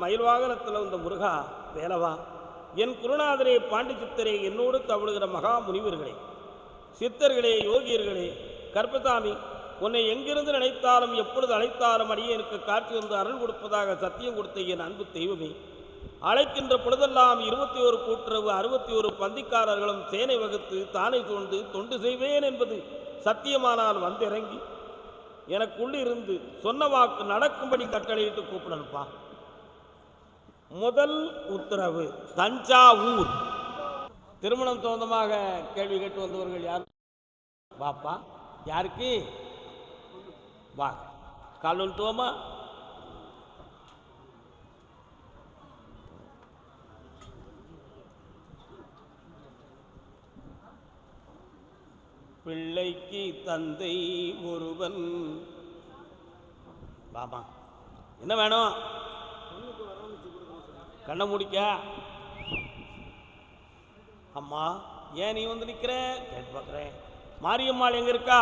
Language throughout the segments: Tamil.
மயில் வாகனத்தில் வந்த முருகா வேலவா என் குருநாதரே பாண்டி சித்தரே என்னோடு தவழுகிற மகா முனிவர்களே சித்தர்களே யோகியர்களே கற்பசாமி உன்னை எங்கிருந்து நினைத்தாலும் எப்பொழுது அழைத்தாலும் அடியே எனக்கு காட்சி வந்து அருள் கொடுப்பதாக சத்தியம் கொடுத்த என் அன்பு தெய்வமே. அழைக்கின்ற பொழுதெல்லாம் இருபத்தி ஒரு கூட்டுறவு அறுபத்தி ஒரு பந்திக்காரர்களும் சேனை வகுத்து தானே தோண்டு தொண்டு செய்வேன் என்பது சத்தியமானால் வந்திறங்கி எனக்குள்ளிருந்து சொன்ன வாக்கு நடக்கும்படி கட்டளையிட்டு கூப்பிடணுப்பா முதல் உத்தரவு தஞ்சாவூர். திருமணம் சொந்தமாக கேள்வி கேட்டு வந்தவர்கள் யார்? பாப்பா யாருக்கு? வா. கால் தோமா பிள்ளைக்கு தந்தை ஒருவன். பாபா என்ன வேணும்? கண்ணை முடிக்க. அம்மா ஏன் நீ வந்து நிற்கிற கேட்டு பார்க்குறேன். மாரியம்மாள் எங்கே இருக்கா?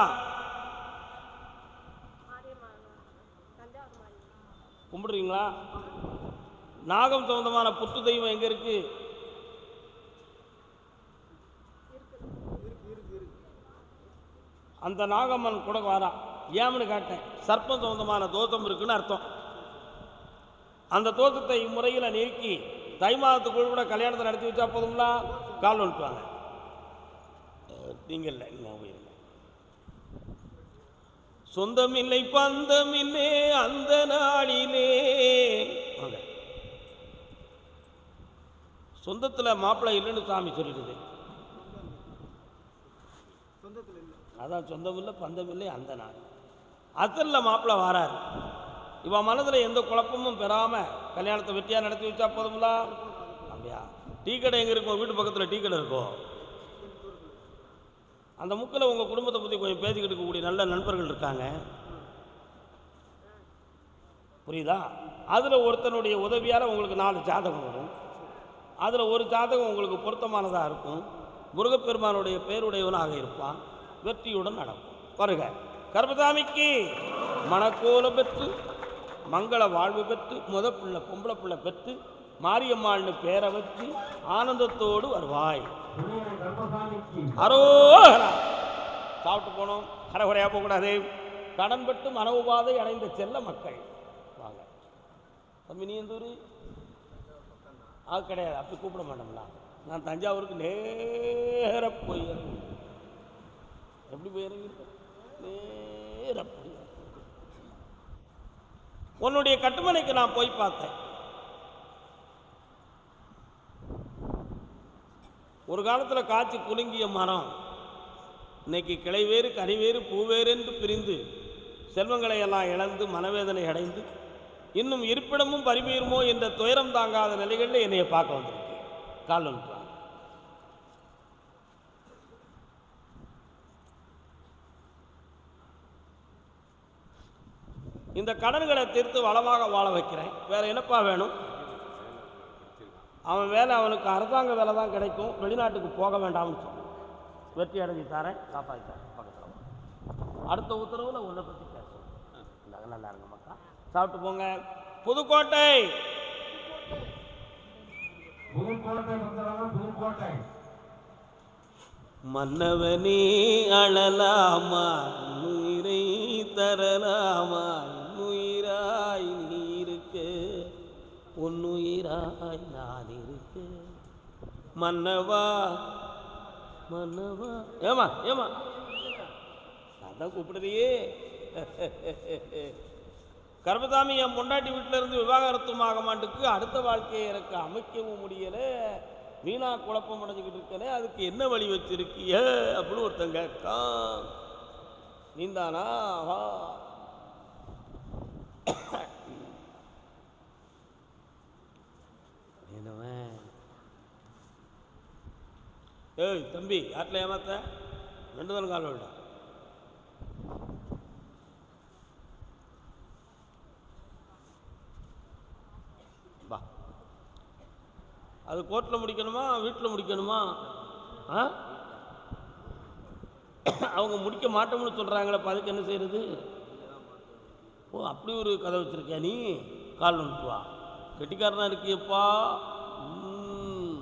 கும்பிடுறீங்களா? நாகம் சம்பந்தமான புத்து தெய்வம் எங்கே இருக்கு? அந்த நாகம்மன் கூட வாரா ஏம்னு கேட்டேன். சர்ப்பம் சம்பந்தமான தோஷம் இருக்குன்னு அர்த்தம். அந்த தோஷத்தை இம்முறையில் நீக்கி தை மாதத்துக்குள் கூட கல்யாணத்தை நடத்தி வச்சா போதுங்களா கால் வந்துட்டுவாங்க நீங்கள் இல்லை நீங்கள் போயிருங்க சொந்தமில்லை பந்தமில்லே அந்த நாளிலே. சொந்தத்தில் மாப்பிள்ளை இல்லைன்னு சாமி சொல்லிடுது. அதான் சொந்தம் இல்லை பந்தம் இல்லை அந்த நாள். அசலில் மாப்பிள்ளை வாராரு. இவன் மனதில் எந்த குழப்பமும் பெறாமல் கல்யாணத்தை வெட்டியாக நடத்தி வச்சா போதுங்களா அப்படியா டீ கடை எங்கே இருக்கும்? வீட்டு பக்கத்தில் டீ கடை இருக்கும். அந்த முக்கில் உங்கள் குடும்பத்தை பற்றி கொஞ்சம் பேசிக்கிட்டு இருக்கக்கூடிய நல்ல நண்பர்கள் இருக்காங்க. புரியுதா? அதில் ஒருத்தனுடைய உதவியால் உங்களுக்கு நாலு ஜாதகம் வரும். அதில் ஒரு ஜாதகம் உங்களுக்கு பொருத்தமானதாக இருக்கும். முருகப்பெருமானுடைய பேருடையவனாக இருப்பான். வெற்றியுடன் நடக்கும். வருக. கர்மசாமிக்கு மணக்கோலம் பெற்று மங்கள வாழ்வு பெற்று முத பிள்ளை பொம்பளை பிள்ளை பெற்று மாரியம்மாள்னு பேரை வச்சு ஆனந்தத்தோடு வருவாய். அரோகரா. சாப்பிட்டு போனோம். அரைகுறையாக போகக்கூடாது. கடன் பட்டு மன உபாதை அடைந்த செல்ல மக்கள். வாங்க. தம்பி நீ எந்த ஊர்? அது கிடையாது. அப்படி கூப்பிட மாட்டோம்ல. நான் தஞ்சாவூருக்கு நேர போய் இறங்கி எப்படி போய் இறங்கியிருக்கேன் நேர போய் உன்னுடைய கட்டுமனைக்கு நான் போய் பார்த்தேன். ஒரு காலத்தில் காய்ச்சி குலுங்கிய மரம். இன்னைக்கு கிளை வேறு கனி வேறு பூவேறு என்று பிரிந்து செல்வங்களை எல்லாம் இழந்து மனவேதனை அடைந்து இன்னும் இருப்பிடமும் பரிமீறுமோ என்ற துயரம் தாங்காத நிலைகளில் என்னையை பார்க்க வந்திருக்கு. கால் இந்த கடன்களை தீர்த்து வளமாக வாழ வைக்கிறேன். வேற என்னப்பா வேணும்? அவன் வேலை அவனுக்கு அரசாங்க வேலை தான் கிடைக்கும். வெளிநாட்டுக்கு போக வேண்டாம்னு சொன்னான் வெற்றி அடைஞ்சு தரேன் காப்பாற்றி தரேன் பக்கத்தில். அடுத்த உத்தரவில் உன்னை பற்றி பேசுவோம். நல்லா இருங்க மக்கா. சாப்பிட்டு போங்க. புதுக்கோட்டை! புதுக்கோட்டை. மன்னவனே அழலாமா? உயிரை தரலாமா? உன்னுயிராய் நான் இருக்க மன்னவா மன்னவா. ஏமா ஏமா அதான் கூப்பிடுறியே. கர்மதாமி என் பொண்டாட்டி வீட்டில இருந்து விவாகரத்தும் மாட்டுக்கு அடுத்த வாழ்க்கையை எனக்கு அமைக்கவும் முடியலை. வீணா குழப்பம் அடைஞ்சிக்கிட்டு இருக்கனே அதுக்கு என்ன வழி வச்சிருக்கிய அப்படின்னு ஒருத்தன் கேட்கான் நீந்தானா? ஆஹா. ஏய் தம்பி யார்ட்டில் ஏமாத்த? ரெண்டு தானே கால் வேண்டாம் வா. அது கோர்ட்டில் முடிக்கணுமா வீட்டில் முடிக்கணுமா? ஆ? அவங்க முடிக்க மாட்டோம்னு சொல்கிறாங்களே அதுக்கு என்ன செய்யறது? ஓ அப்படி ஒரு கதை வச்சுருக்கியா நீ? கால் வந்துட்டு கெட்டிக்காரனாக கெட்டிக்காரனா இருக்கியப்பா ம்.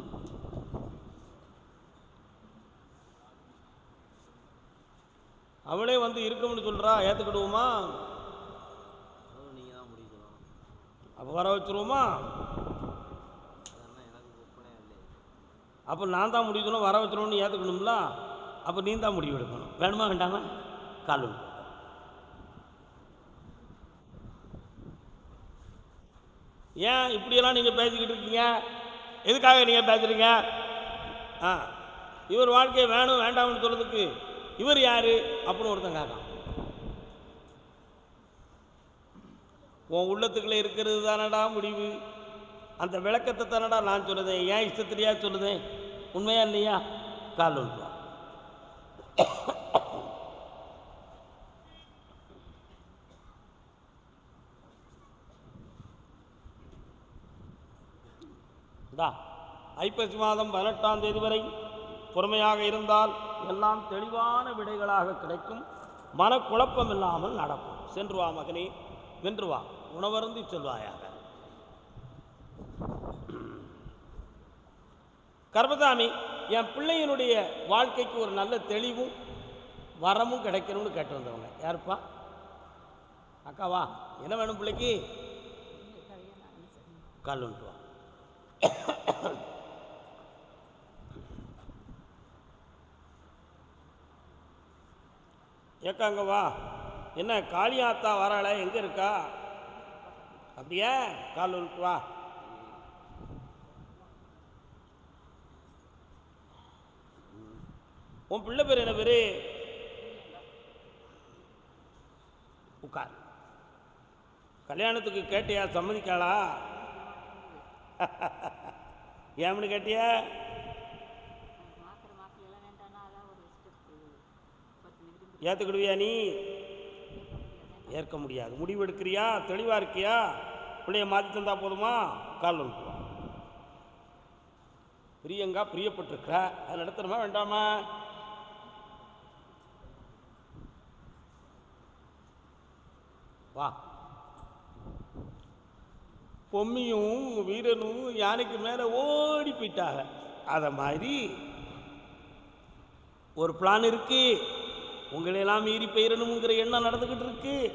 அவளே வந்து இருக்கணும்னு சொல்கிறா ஏற்றுக்கிடுவோமா நீங்கள் தான் முடிக்கணும் அப்போ வர வச்சிருவோமா? அப்போ நான் தான் முடிக்கணும் வர வச்சுருவோம்னு ஏற்றுக்கணும்ல அப்போ நீ தான் முடிவு எடுக்கணும். வேணுமா வேண்டாமா? கால் ஏன் இப்படியெல்லாம் நீங்கள் பேசிக்கிட்டு இருக்கீங்க? எதுக்காக நீங்கள் பேசுறீங்க? ஆ இவர் வாழ்க்கை வேணும் வேண்டாம்னு சொல்கிறதுக்கு இவர் யார்? அப்படின்னு ஒருத்தன் கேட்கான். உன் உள்ளத்துக்குள்ளே இருக்கிறது தானடா முடிவு. அந்த விளக்கத்தை தானடா நான் சொல்லுதேன். ஏன் இஷ்டத்திலையா சொல்லுதேன்? உண்மையா இல்லையா? கால் ஒன்று ஐப்பசி மாதம் பதினெட்டாம் தேதி வரை பொறுமையாக இருந்தால் எல்லாம் தெளிவான விடைகளாக கிடைக்கும். மனக்குழப்பம் இல்லாமல் நடக்கும். சென்று வா மகனே வென்று வா. உணவருந்தி செல்வாயாக கர்மதாமி என் பிள்ளையினுடைய வாழ்க்கைக்கு ஒரு நல்ல தெளிவும் வரமும் கிடைக்கணும்னு கேட்டு வந்தவங்க யாருப்பா அக்காவா என்ன வேணும் பிள்ளைக்கு? கால் ஏக்காங்க வா. என்ன காளியாத்தா வராள? எங்கே இருக்கா? அப்படியே? கால் வந்துட்டு வா. உன் பிள்ளை பேர் என்ன பேர்? உட்கார் கல்யாணத்துக்கு கேட்டியா? சம்மதிக்காளா? ஏம்னு கேட்டியா மாத்திரை மாத்திரையெல்லாம் வேண்டாம்னா அதான் ஒரு ஸ்டெப்பு பத்து நிமிடம் ஏற்றுக்கிடுவியா நீ? ஏற்க முடியாது. முடிவு எடுக்கிறியா தெளிவாக இருக்கியா? பிள்ளைய மாற்றி தந்தா போதுமா? கால் பிரியங்கா பிரியப்பட்டிருக்கிற. அதை நடத்தணுமா? வேண்டாமா? வா. பொம்மியும் வீரனும் யானைக்கு மேலே ஓடி போயிட்டாங்க. அதை மாதிரி ஒரு பிளான் இருக்கு. உங்களையெல்லாம் மீறி பெயரணுங்கிற எண்ணம் நடந்துக்கிட்டு இருக்கு.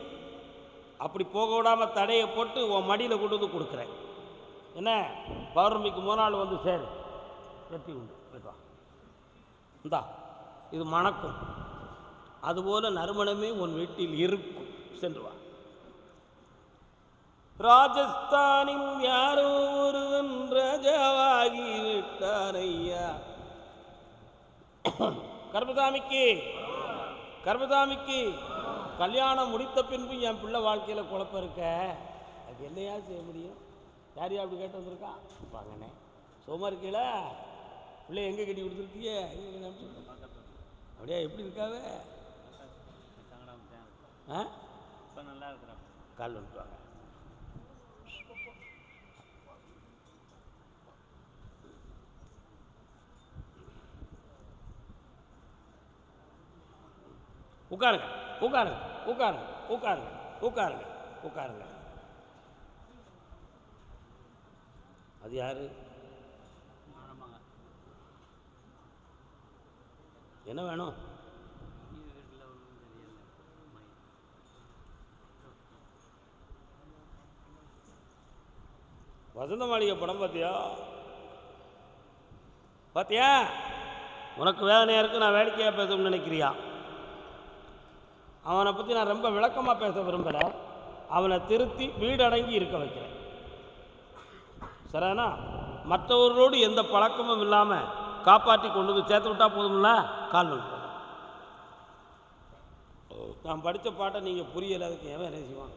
அப்படி போக விடாம தடையை போட்டு உன் மடியில் கொண்டு வந்து கொடுக்குறேன். என்ன? பௌர்ணமிக்கு மூணாள் வந்து சேரு. வெற்றி உண்டு. போயிட்டு வா. இந்தா இது மணக்கும். அதுபோல் நறுமணமே உன் வீட்டில் இருக்கும். சென்று வா. ராஜஸ்தானில் யாரோ ஒருவன் ராஜாவாகி விட்டார் ஐயா. கர்மசாமிக்கு கர்மசாமிக்கு கல்யாணம் முடித்த பின்பு என் பிள்ளை வாழ்க்கையில் குழப்பம் இருக்க? அது என்னையா செய்ய முடியும்? யாரையா அப்படி கேட்டு வந்திருக்கா? வாங்கண்ணே. சோமா இருக்கீல பிள்ளை எங்கே கட்டி கொடுத்துருக்கீங்க எங்கே அப்படியா எப்படி இருக்காவே? ஆ? இப்போ நல்லா இருக்கிறேன் கால் வந்துட்டு வாங்க. உட்காருங்க உட்காருங்க உட்காருங்க உட்காருங்க உட்காருங்க உட்காருங்க. அது யாரு? என்ன வேணும்? வசந்த மாளிகை படம் பார்த்தியா பார்த்தியா உனக்கு வேதனையாக இருக்கு நான் வேடிக்கையாக பேசணும்னு நினைக்கிறியா? அவனை பற்றி நான் ரொம்ப விளக்கமாக பேச விரும்பலை. அவனை திருத்தி வீடடங்கி இருக்க வைக்கிறேன். சரியானா மற்றவர்களோடு எந்த பழக்கமும் இல்லாமல் காப்பாற்றி கொண்டு வந்து சேர்த்து விட்டால் போதும்ல? கால் வந்து நான் படித்த பாட்டை நீங்கள் புரியலை அதுக்கு எவன் என்ன செய்வான்.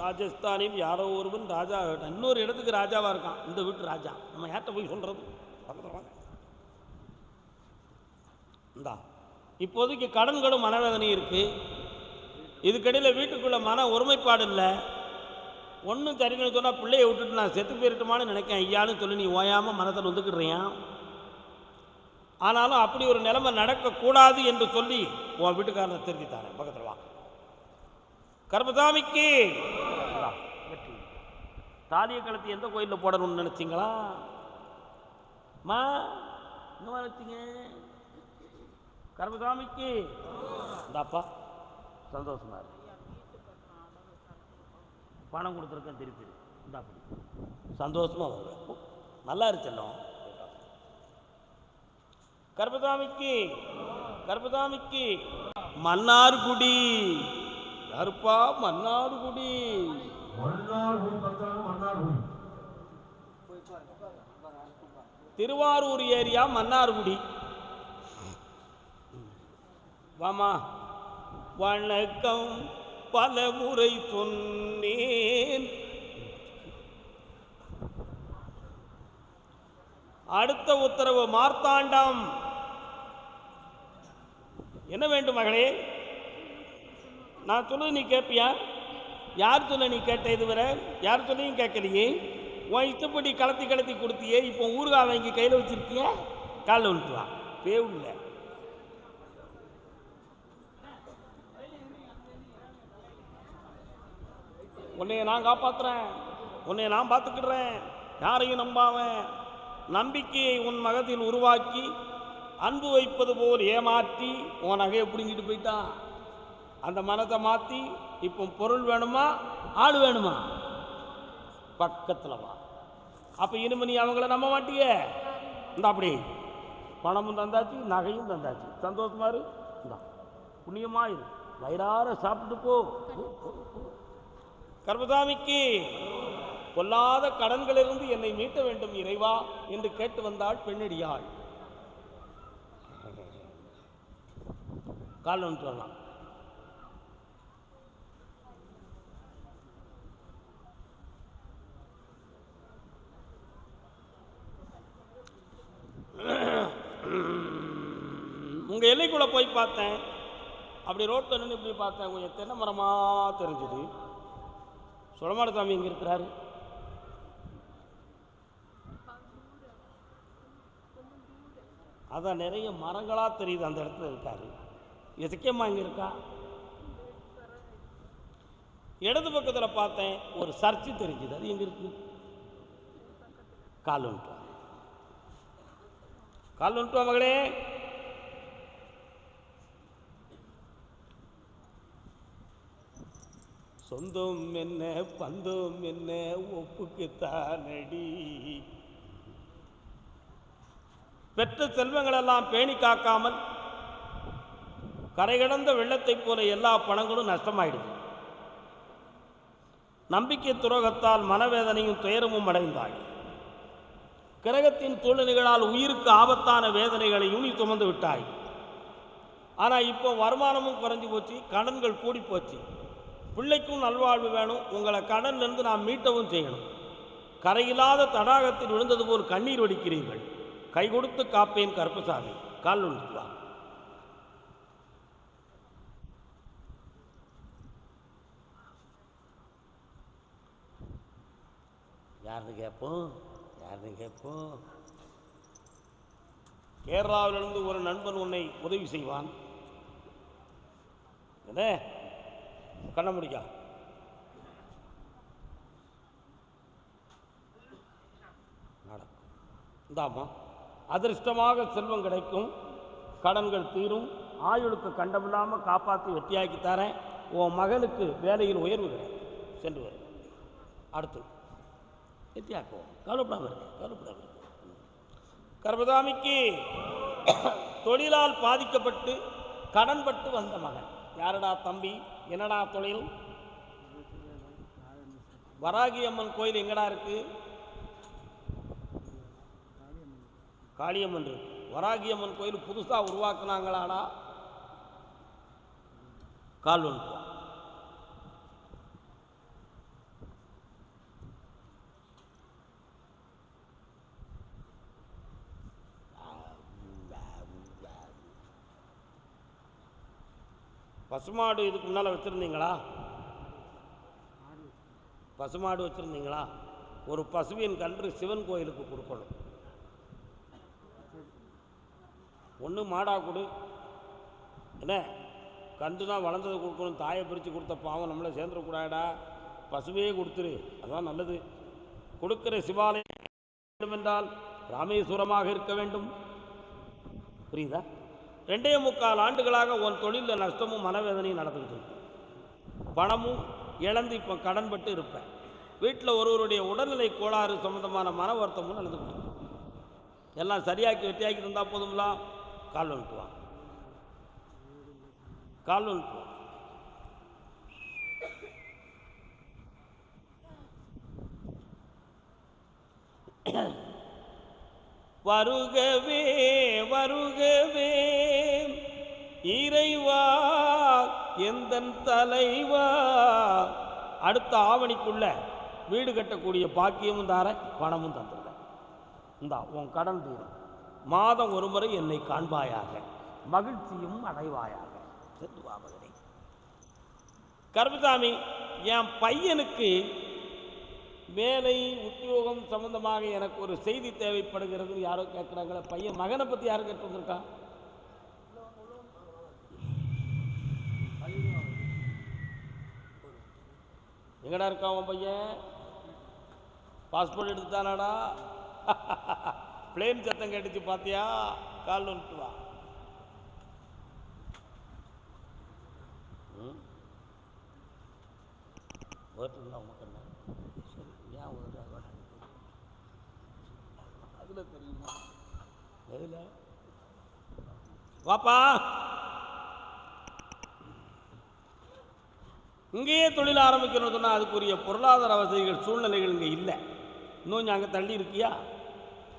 ராஜஸ்தானில் யாரோ ஒருவன் ராஜா இன்னொரு இடத்துக்கு ராஜாவாக இருக்கான். இந்த வீட்டு ராஜா. நம்ம யார்கிட்ட போய் சொல்கிறது இந்தா. இப்போதைக்கு கடன்களும் மனவேதனையும் இருக்குது இதுக்கடையில் வீட்டுக்குள்ளே மன ஒருமைப்பாடு இல்லை. ஒன்றும் சரின்னு சொன்னால் பிள்ளைய விட்டுட்டு நான் செத்து போயிட்டுமான்னு நினைக்கேன். ஐயான்னு சொல்லி நீ ஓயாமல் மனத்தை வந்துக்கிடுறியான் ஆனாலும் அப்படி ஒரு நிலைமை நடக்கக்கூடாது என்று சொல்லி உன் வீட்டுக்காரனை திருத்தித்தாரேன் பக்கத்தில் வா. கர்மசாமிக்கு வெற்றி. தாலியை கலத்தி எந்த கோயிலில் போடணும்னு நினச்சிங்களா? மா என்ன நினச்சிங்க? கர்மசாமிக்கு. இந்தாப்பா சந்தோஷமா இருக்கு பணம் கொடுத்துருக்கேன் திருப்பி இந்த அப்படி. சந்தோஷமா வாங்க. நல்லா இருச்செல்லாம் கர்பதாமிக்கு கர்பதாமிக்கு மன்னார்குடி. யாருப்பா மன்னார்குடி. திருவாரூர் ஏரியா மன்னார்குடி. வாமா. வணக்கம். பல முறை சொன்னேன். அடுத்த உத்தரவு மார்த்தாண்டம். என்ன வேண்டும் மகளே? நான் சொன்னது நீ கேட்பியா யார் சொல்ல நீ கேட்ட இதுவரை? யார் சொல்லியும் கேட்கலையே. உன் இஷ்டப்படி கலத்தி கலத்தி கொடுத்தியே. இப்போ ஊறுகாய் வாங்கி கையில் வச்சுருக்கிய? காலில் விழுத்துவா பேவும் இல்லை உன்னைய நான் காப்பாத்துறேன். உன்னைய நான் பார்த்துக்கிடுறேன். யாரையும் நம்பாவேன் நம்பிக்கையை உன் மகத்தில் உருவாக்கி அன்பு வைப்பது போல் ஏமாற்றி உன் நகையை பிடுங்கிட்டு போயிட்டான். அந்த மனத்தை மாற்றி இப்போ பொருள் வேணுமா ஆள் வேணுமா? பக்கத்தில் வா. அப்போ இனிமே நீ அவங்கள நம்ப மாட்டிய? இந்த அப்படி. பணமும் தந்தாச்சு நகையும் தந்தாச்சு. சந்தோஷமா இரு. இந்தா. புண்ணியமா இரு. வயிறார சாப்பிட்டு போ. கர்பதாமிக்கு கொல்லாத கடன்களிலிருந்து என்னை மீட்ட வேண்டும் இறைவா என்று கேட்டு வந்தாள் பெண்ணடியாள். கால் சொல்லலாம் உங்கள் எல்லைக்குள்ளே போய் பார்த்தேன். அப்படி ரோட்டில் நின்று இப்படி பார்த்தேன். கொஞ்சம் தென்னை மரமாக தெரிஞ்சுது. சுடமாட சாமி இங்கே இருக்கிறாரு? அதான் நிறைய மரங்களாக தெரியுது அந்த இடத்துல இருக்காரு. எதுக்கேம்மா இங்கே இருக்கா? இடது பக்கத்தில் பார்த்தேன் ஒரு சர்ச்சு தெரிஞ்சுது. அது எங்கே இருக்கு? கால் ஒன்று கால் வந்துட்டு மகளே. சொந்தம் என்ன பந்தம் என்ன ஒப்புக்குத்தானடி. பெற்ற செல்வங்களெல்லாம் பேணி காக்காமல் கரை கடந்த வெள்ளத்தைப் போல எல்லா பணங்களும் நஷ்டமாயிடுது. நம்பிக்கை துரோகத்தால் மனவேதனையும் துயரமும் அடைந்தாள் கிரகத்தின் சூழ்நிலைகளால் உயிருக்கு ஆபத்தான வேதனைகளையும் நீ சுமந்து விட்டாய். ஆனால் இப்போ வருமானமும் குறைஞ்சி போச்சு கடன்கள் கூடி போச்சு. பிள்ளைக்கும் நல்வாழ்வு வேணும். உங்களை கடன்லேருந்து நான் மீட்டவும் செய்யணும். கரையில்லாத தடாகத்தில் விழுந்தது போல் கண்ணீர் வடிக்கிறீர்கள். கை கொடுத்து காப்பேன் கருப்பசாமி. கால் விழுந்து வா. யாருன்னு கேட்போம்? யாருன்னு கேட்போம்? கேரளாவிலிருந்து ஒரு நண்பன் உன்னை உதவி செய்வான். என்ன? கண்ண முடிக்கா. நடக்கும். இந்தாமா அதிர்ஷ்டமாக செல்வம் கிடைக்கும். கடன்கள் தீரும். ஆயுளுக்கு கண்டமில்லாமல் காப்பாற்றி வெட்டியாக்கி தரேன். உன் மகனுக்கு வேலையில் உயர்வு கிடைக்கும். சென்று வரும் அடுத்து வெட்டியாக்குவோம் கவலைப்படாமல் இருக்கு கவலைப்படாமல் கர்மதாமிக்கு தொழிலால் பாதிக்கப்பட்டு கடன்பட்டு வந்த மகன். யாரடா தம்பி? என்னடா தொழில்? வராகி அம்மன் கோயில் எங்கடா இருக்கு? காளியம்மன் இருக்கு. வராகி அம்மன் கோயில் புதுசாக உருவாக்குனாங்களாடா? கால் பசுமாடு இதுக்கு முன்னால் வச்சுருந்தீங்களா? பசுமாடு வச்சுருந்தீங்களா? ஒரு பசுவின் கன்று சிவன் கோயிலுக்கு கொடுக்கணும். ஒன்று மாடா கொடு. என்ன? கன்று தான் வளர்ந்ததை கொடுக்கணும். தாயை பிரித்து கொடுத்த பாவம் நம்மளை சேர்ந்துடக்கூடாடா பசுவே கொடுத்துரு. அதான் நல்லது. கொடுக்குற சிவாலயம் வேண்டுமென்றால் ராமேஸ்வரமாக இருக்க வேண்டும். புரியுதா? ரெண்டே முக்கால் ஆண்டுகளாக உன் தொழிலில் நஷ்டமும் மனவேதனையும் நடந்துக்கிட்டு இருக்கு. பணமும் இழந்து இப்போ கடன்பட்டு இருப்பேன். வீட்டில் ஒருவருடைய உடல்நிலை கோளாறு சம்பந்தமான மன வருத்தமும் நடந்துக்கிட்டு இருக்கு. எல்லாம் சரியாக்கி வெட்டியாக்கி இருந்தால் போதுங்களா கால் வந்துட்டு கால் வந்துட்டு வருகவே வருகவே. இறைவா எந்தன் தலைவா? அடுத்த ஆவணிக்குள்ள வீடு கட்டக்கூடிய பாக்கியமும் தார பணமும் தந்துடுறேன் இந்தா உன் கடன் தீரும். மாதம் ஒரு முறை என்னை காண்பாயாக மகிழ்ச்சியும் அடைவாயாக. சென்று வா என் பையனுக்கு வேலை உத்தியோகம் சம்பந்தமாக எனக்கு ஒரு செய்தி தேவைப்படுகிறது. யாரோ கேட்குறாங்களே? பையன் மகனை பற்றி யாரும் கேட்டு வந்திருக்கான் எங்கடா இருக்கான் உன் பையன்? பாஸ்போர்ட் எடுத்துட்டானாடா? பிளேன் சத்தம் கேட்டுச்சு பார்த்தியா கால் வந்துட்டு வா. ம்? ஓட்டுங்களா உனக்கு என்ன சரி ஏன் ஒரு அதில் தெரியுமா? எதில்? வாப்பா! இங்கேயே தொழில் ஆரம்பிக்கணும்னு சொன்னால் அதுக்குரிய பொருளாதார வசதிகள் சூழ்நிலைகள் இங்கே இல்லை. இன்னும் கொஞ்சம் அங்கே தள்ளி இருக்கியா?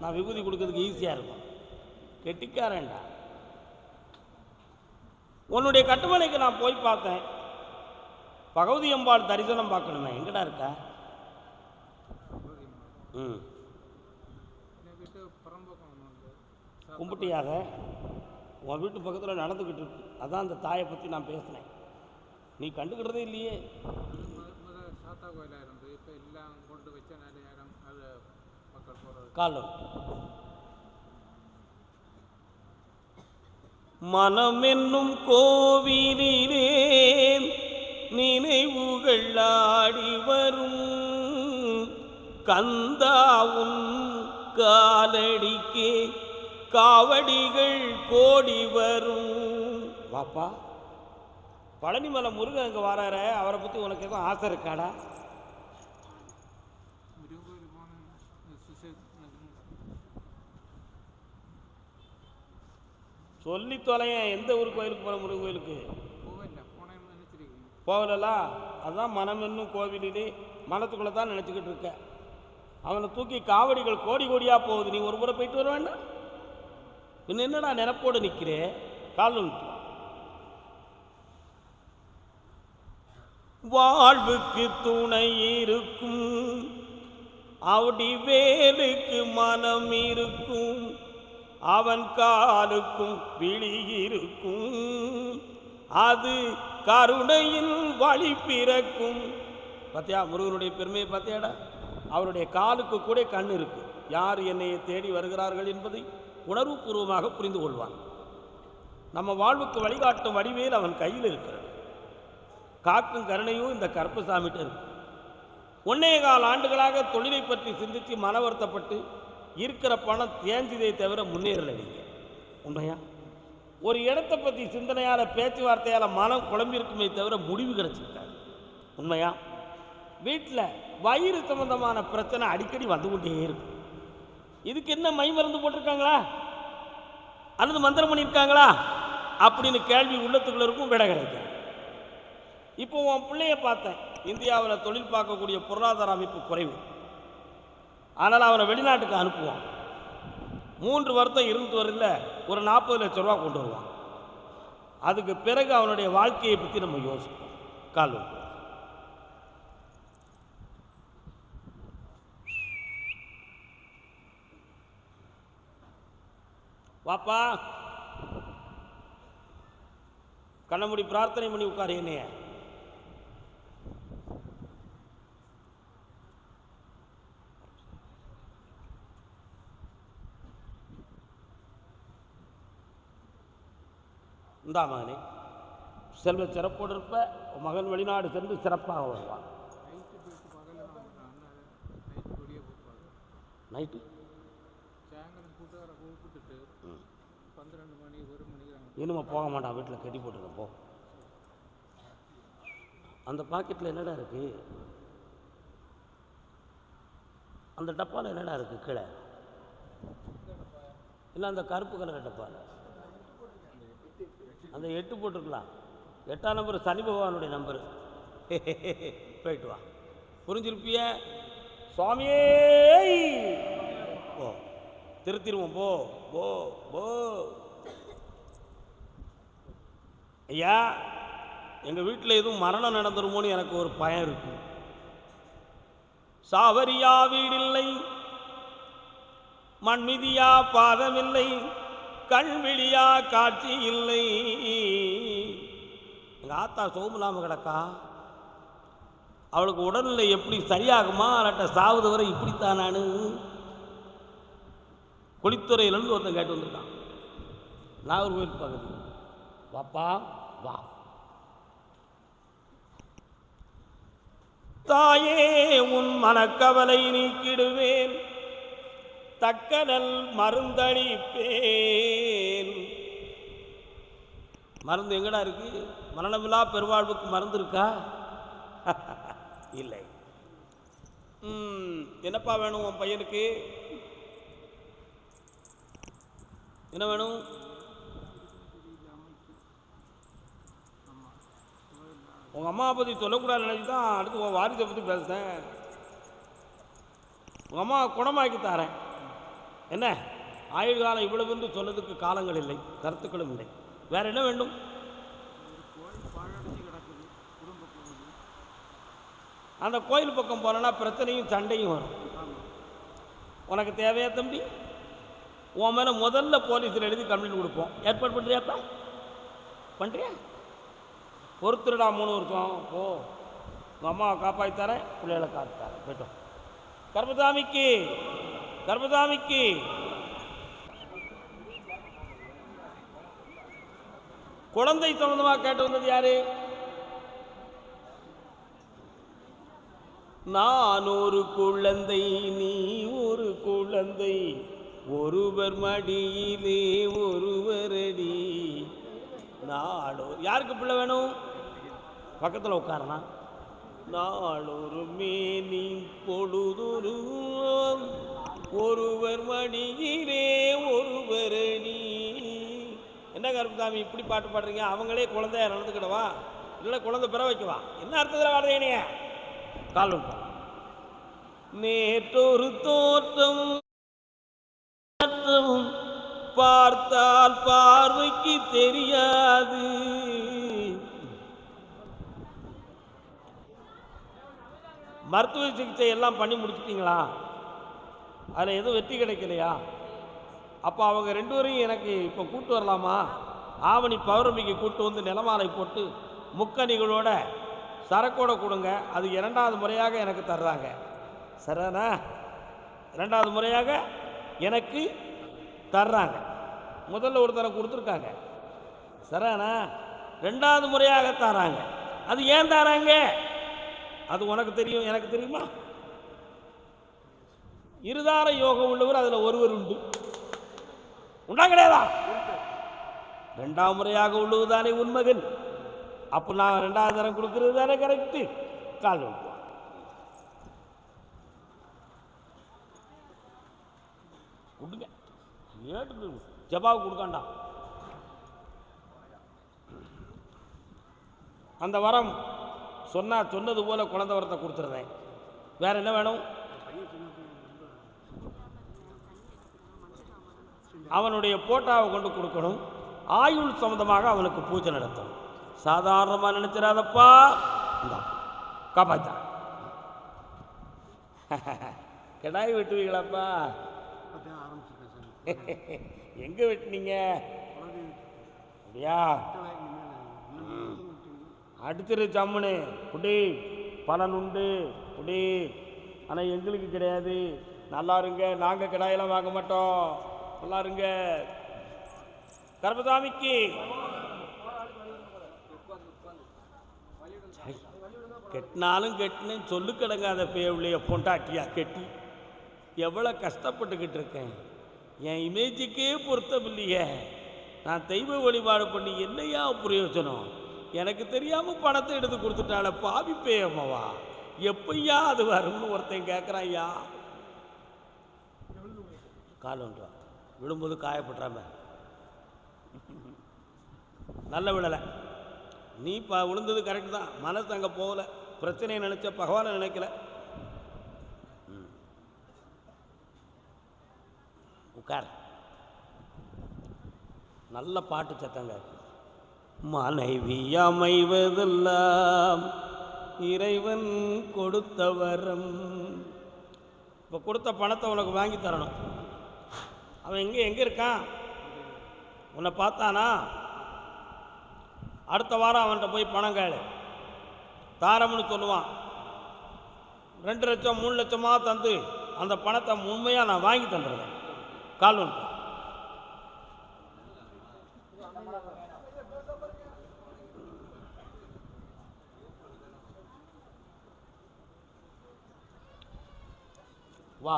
நான் விபூதி கொடுக்கறதுக்கு ஈஸியாக இருக்கும். கெட்டிக்காரேன்டா. உன்னுடைய கட்டுமனைக்கு நான் போய் பார்த்தேன். பகவதி அம்பாள் தரிசனம் பார்க்கணுமே. எங்கடா இருக்கா? ம் வீட்டு புறம்போக்கம் ஒன்று உண்டு கும்பிட்டியாக உன் வீட்டு பக்கத்தில் நடந்துக்கிட்டு இருக்கு. அதான் அந்த தாயை பற்றி நான் பேசினேன். நீ கண்டுக்கிட்டதே இல்லையே. காலம் மனம் சாத்தா கோவிலே எல்லாம் கொண்டு வச்ச காலம் மனமென்னும் நினைவுகள் ஆடி வரும். கந்தாவும் காலடிக்கே காவடிகள் கோடி வரும். வாப்பா. பழனிமலை முருகன் அங்கே வரார அவரை பற்றி உனக்கு எதுவும் ஆசை இருக்காடா? சொல்லி தொலைய எந்த ஊர் கோயிலுக்கு போகிற முருகன் கோயிலுக்கு? போகல போனேன்னு போகலலா அதுதான் மனம் என்னும் கோவிலிலே மனத்துக்குள்ளே தான் நினச்சிக்கிட்டு இருக்க. அவனை தூக்கி காவடிகள் கோடி கோடியாக போகுது. நீ ஒரு முறை போயிட்டு வர வேண்டாம். பின்ன என்னடா நினப்போடு நிற்கிறேன் கால் வாழ்வுக்கு துணை இருக்கும். அவடி வேலுக்கு மனம் இருக்கும். அவன் காலுக்கும் விழி இருக்கும். அது கருணையின் வழி பிறக்கும். பார்த்தியா முருகனுடைய பெருமையை பார்த்தியாடா அவருடைய காலுக்கு கூட கண் இருக்கு. யார் என்னையை தேடி வருகிறார்கள் என்பதை? உணர்வுபூர்வமாக புரிந்து கொள்வான். நம்ம வாழ்வுக்கு வழிகாட்டும் வடிவேல் அவன் கையில் இருக்கிறது. காக்கும் கருணையும் இந்த கருப்பசாமிகிட்ட இருக்கு. ஒன்னே கால் ஆண்டுகளாக தொழிலை பற்றி சிந்தித்து மன வருத்தப்பட்டு இருக்கிற பணம் தேஞ்சிதை தவிர முன்னேறலை நீங்கள் உண்மையா? ஒரு இடத்தை பற்றி சிந்தனையால் பேச்சுவார்த்தையால் மனம் குழம்பிருக்குமே தவிர முடிவு கிடச்சிருக்காரு உண்மையா? வீட்டில் வயிறு சம்பந்தமான பிரச்சனை அடிக்கடி வந்து கொண்டே இருக்கும் இதுக்கு என்ன மை மருந்து போட்டிருக்காங்களா? அல்லது மந்திரம் பண்ணியிருக்காங்களா அப்படின்னு கேள்வி உள்ளத்துக்குள்ள இருக்கும் விட கிடைக்கும் இப்போ உன் பிள்ளைய பார்த்தேன். இந்தியாவில் தொழில் பார்க்கக்கூடிய பொருளாதார அமைப்பு குறைவு. ஆனால் அவனை வெளிநாட்டுக்கு அனுப்புவான். மூன்று வருஷம் இருந்து வரல ஒரு நாற்பது லட்ச ரூபா கொண்டு வருவான். அதுக்கு பிறகு அவனுடைய வாழ்க்கையை பற்றி நம்ம யோசிப்போம். கால் வாப்பா. கண்ணமுடி பிரார்த்தனை பண்ணி உட்காரு என்னைய. இந்தா மகனே செல்வ சிறப்போடு இருப்ப மகன் வெளிநாடு சென்று சிறப்பாக வருவான். நைட்டு போயிட்டு பகலில் வந்துட்டான் நைட்டு கொடியே போட்டு நைட்டு சாயங்காலம் கூட்டுக்கார கூப்பிட்டுட்டு பன்னிரெண்டு மணி இனிமே போக மாட்டான் வீட்டில் கட்டி போட்டுருக்கேன் போ. அந்த பாக்கெட்டில் என்னடா இருக்கு? அந்த டப்பாவில் என்னடா இருக்கு கீழே இல்லை அந்த கருப்பு கலர் டப்பாவில் அந்த எட்டு போட்டிருக்கலாம். எட்டாம் நம்பர் சனி பகவானுடைய நம்பரு. போயிட்டு வா. புரிஞ்சிருப்பிய? சுவாமியே ஓ திருத்திருவோம் போ. போ போ. ஐயா எங்கள் வீட்டில் எதுவும் மரணம் நடந்துருமோன்னு எனக்கு ஒரு பயம் இருக்கும் சாவரியா வீடில்லை மண்மிதியா பாதமில்லை கண்விழியா காட்சி இல்லை. எங்கள் ஆத்தா சோமுலாம கிடக்கா? அவளுக்கு உடல்நிலை எப்படி சரியாகுமா? அல்லாட்ட சாவது வரை இப்படித்தான் நான்? குளித்துறையிலேருந்து ஒருத்தன் கேட்டு வந்திருக்கான். நாகர்கோவில் பகுதி. பாப்பா வா தாயே உன் மனக்கவலை நீக்கிடுவேன். தக்கனல் மருந்தளிப்பேன். மருந்து எங்கடா இருக்கு? மரணமில்லா பெருவாழ்வுக்கு மருந்து இருக்கா? இல்லை. என்னப்பா வேணும் உன் பையனுக்கு? என்ன வேணும்? உங்கள் அம்மாவை பற்றி சொல்லக்கூடாது நினச்சி தான் அடுத்து உன் வாரிசை பற்றி பேசுகிறேன் உங்கள் அம்மா குணமாக்கி தாரேன். என்ன? ஆயுள் காலம் இவ்வளவு என்று சொன்னதுக்கு காலங்கள் இல்லை கருத்துக்களும் இல்லை. வேறு என்ன வேண்டும்? அந்த கோயில் பக்கம் போனோன்னா பிரச்சனையும் சண்டையும் வரும். உனக்கு தேவையா தம்பி? உன் மேலே முதல்ல போலீஸில் எழுதி கம்ப்ளைண்ட் கொடுப்போம். ஏற்பாடு பண்ணுறியாப்பா பண்ணுறியா ஒருத்தருடா மூணு வருஷம் போ. உங்கள் அம்மாவை காப்பாற்றித்தாரேன் பிள்ளைகளை காத்து போயிட்டோம் கர்மசாமிக்கு கர்மசாமிக்கு குழந்தை சம்பந்தமாக கேட்டு வந்தது யாரு? நான் ஒரு குழந்தை நீ ஒரு குழந்தை. ஒருவர் மடியிலே ஒருவரடி நாடோ யாருக்கு பிள்ளை வேணும்? பக்கத்தில் உட்காரனா நாளொரு மேனி பொழுதொரு ஒருவர் மணியிலே ஒருவர் நீ. என்ன கருப்புசாமி இப்படி பாட்டு பாடுறீங்க? அவங்களே குழந்தைய நடந்துக்கிடவா? இல்லை குழந்தை பிற வைக்கவா? என்ன அர்த்தத்தில் வாடுறீங்க கால் நேற்றொரு தோற்றம் பார்த்தால் பார்வைக்கு தெரியாது. மருத்துவ சிகிச்சை எல்லாம் பண்ணி முடிச்சிட்டிங்களா? அதில் எதுவும் வெற்றி கிடைக்கலையா? அப்போ அவங்க ரெண்டு பேரையும் எனக்கு இப்போ கூட்டு வரலாமா? ஆவணி பௌர்ணமிக்கு கூட்டு வந்து நிலமாலை போட்டு முக்கணிகளோட சரக்கோட கொடுங்க. அது இரண்டாவது முறையாக எனக்கு தர்றாங்க. சரிதானா இரண்டாவது முறையாக எனக்கு தர்றாங்க. முதல்ல ஒருத்தரை கொடுத்துருக்காங்க. சரிதானா ரெண்டாவது முறையாக தராங்க அது ஏன் தராங்க அது உனக்கு தெரியும் எனக்கு தெரியுமா? இருதார யோகம் உள்ளவர் அதில் ஒருவர் உண்டு. உண்டா கிடையாதா? ரெண்டாம் முறையாக உள்ளது தானே உண்மகன் அப்போ நான் ரெண்டாவது தரம் கொடுக்கறது தானே கரெக்டு கால் கொடுங்க. ஏட்டு ஜபாவு கொடுக்காண்டா. அந்த வரம் சொன்னா சொன்னது போல குழந்தை வரத்தை கொடுத்துருந்தேன் வேற என்ன வேணும்? அவனுடைய போட்டாவை கொண்டு கொடுக்கணும். ஆயுள் சம்பந்தமாக அவனுக்கு பூஜை நடத்தணும். சாதாரணமாக நினைச்சிடாதப்பா. இந்தா காப்பாத்தா. கிடாய் வெட்டுவீங்களாப்பா. எங்க வெட்டினீங்க? அப்படியா? அடிச்சிரு சம்முனு குடி பலன் உண்டு. குடி ஆனால் எங்களுக்கு கிடையாது. நல்லா இருங்க. நாங்கள் கிடாயெல்லாம் வாங்க மாட்டோம். நல்லா இருங்க. கர்மசாமிக்கு கெட்டினாலும் கெட்டினேன். சொல்லு கிடங்காத பேவுளைய பொண்டாட்டியா கெட்டி. எவ்வளோ கஷ்டப்பட்டுக்கிட்டு இருக்கேன். என் இமேஜுக்கே பொருத்தமில்லையே. நான் தெய்வ வழிபாடு பண்ணி என்னையா பிரயோஜனம்? எனக்கு தெரியாமல் பணத்தை எடுத்து கொடுத்துட்டால பாவிப்பே அம்மாவா எப்பையா அது வரும்னு ஒருத்தன் கேட்குறான் ஐயா. கால் ஒன்று விழும்போது காயப்பட்டுறாம. நல்ல விழலை. நீ ப விழுந்தது கரெக்ட் தான். மனசு அங்கே போகல. பிரச்சனையை நினச்ச பகவானை நினைக்கல. ம். உட்கார். நல்ல பாட்டு சத்தங்க மனைவி அமைவதெல்லாம் இறைவன் கொடுத்த வரம் இப்போ கொடுத்த பணத்தை உனக்கு வாங்கி தரணும். அவன் எங்கே எங்கே இருக்கான்? உன்னை பார்த்தானா? அடுத்த வாரம் அவன்கிட்ட போய் பணம் கேளு. தாரம்னு சொல்லுவான். ரெண்டு லட்சம் மூணு லட்சமாக தந்து அந்த பணத்தை உண்மையாக நான் வாங்கி தந்துடுறேன். கால் ஒன்று வா.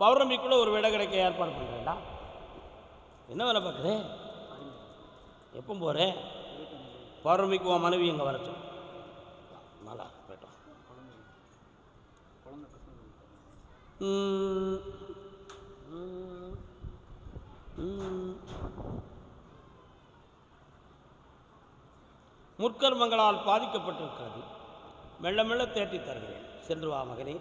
பௌர்ணமிக்குள்ளே ஒரு விடை கிடைக்க ஏற்பாடு பண்ணுறேன்டா என்ன வேலை பார்க்குறேன் எப்போ போகிறேன் பௌர்ணமிக்கு உன் மனைவி எங்கே வரட்டும் நல்லா போயிட்டோம் முற்கர்மங்களால் பாதிக்கப்பட்டிருக்கிறது மெல்ல மெல்ல தேட்டி தருகிறேன். சென்று வா மகனே.